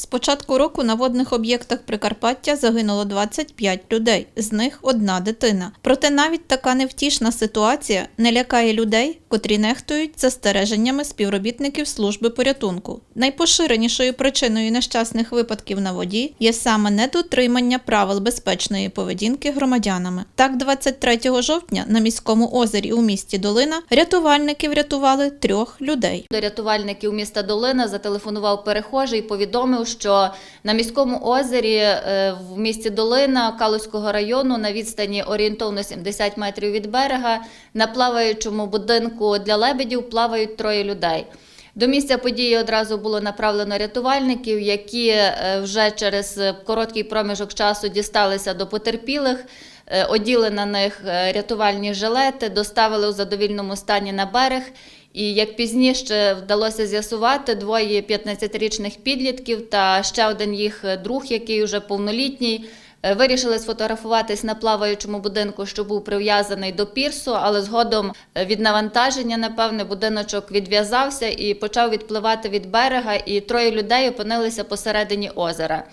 З початку року на водних об'єктах Прикарпаття загинуло 25 людей, з них одна дитина. Проте навіть така невтішна ситуація не лякає людей, котрі нехтують застереженнями співробітників служби порятунку. Найпоширенішою причиною нещасних випадків на воді є саме недотримання правил безпечної поведінки громадянами. Так, 23 жовтня на міському озері у місті Долина рятувальники врятували трьох людей. До рятувальників міста Долина зателефонував перехожий повідомив, що на міському озері е, в місті Долина Калузького району на відстані орієнтовно 70 метрів від берега на плаваючому будинку для лебедів плавають троє людей. До місця події одразу було направлено рятувальників, які е, вже через короткий проміжок часу дісталися до потерпілих. Е, Оділи на них рятувальні жилети, доставили у задовільному стані на берег. І як пізніше вдалося з'ясувати, двоє 15-річних підлітків та ще один їх друг, який вже повнолітній, е, вирішили сфотографуватись на плаваючому будинку, що був прив'язаний до пірсу, але згодом е, від навантаження, напевне, будиночок відв'язався і почав відпливати від берега, і троє людей опинилися посередині озера.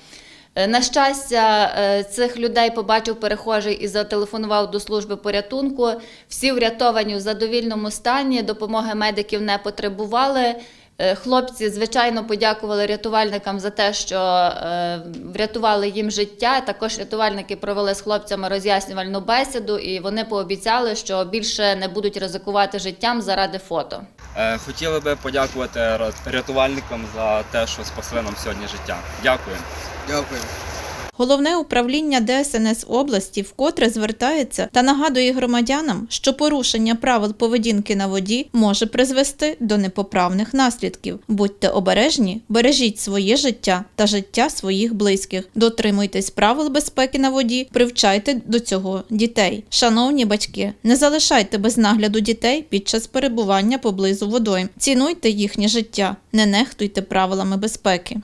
Е, На щастя, е, цих людей побачив перехожий і зателефонував до служби порятунку. Всі врятовані в задовільному стані, допомоги медиків не потребували. Е, Хлопці, звичайно, подякували рятувальникам за те, що врятували їм життя. Також рятувальники провели з хлопцями роз'яснювальну бесіду, і вони пообіцяли, що більше не будуть ризикувати життям заради фото. Хотіли би подякувати рятувальникам за те, що спасли нам сьогодні життя. Дякую. Дякую. Головне управління ДСНС області вкотре звертається та нагадує громадянам, що порушення правил поведінки на воді може призвести до непоправних наслідків. Будьте обережні, бережіть своє життя та життя своїх близьких. Дотримуйтесь правил безпеки на воді, привчайте до цього дітей. Шановні батьки, не залишайте без нагляду дітей під час перебування поблизу водойм. Цінуйте їхнє життя, не нехтуйте правилами безпеки.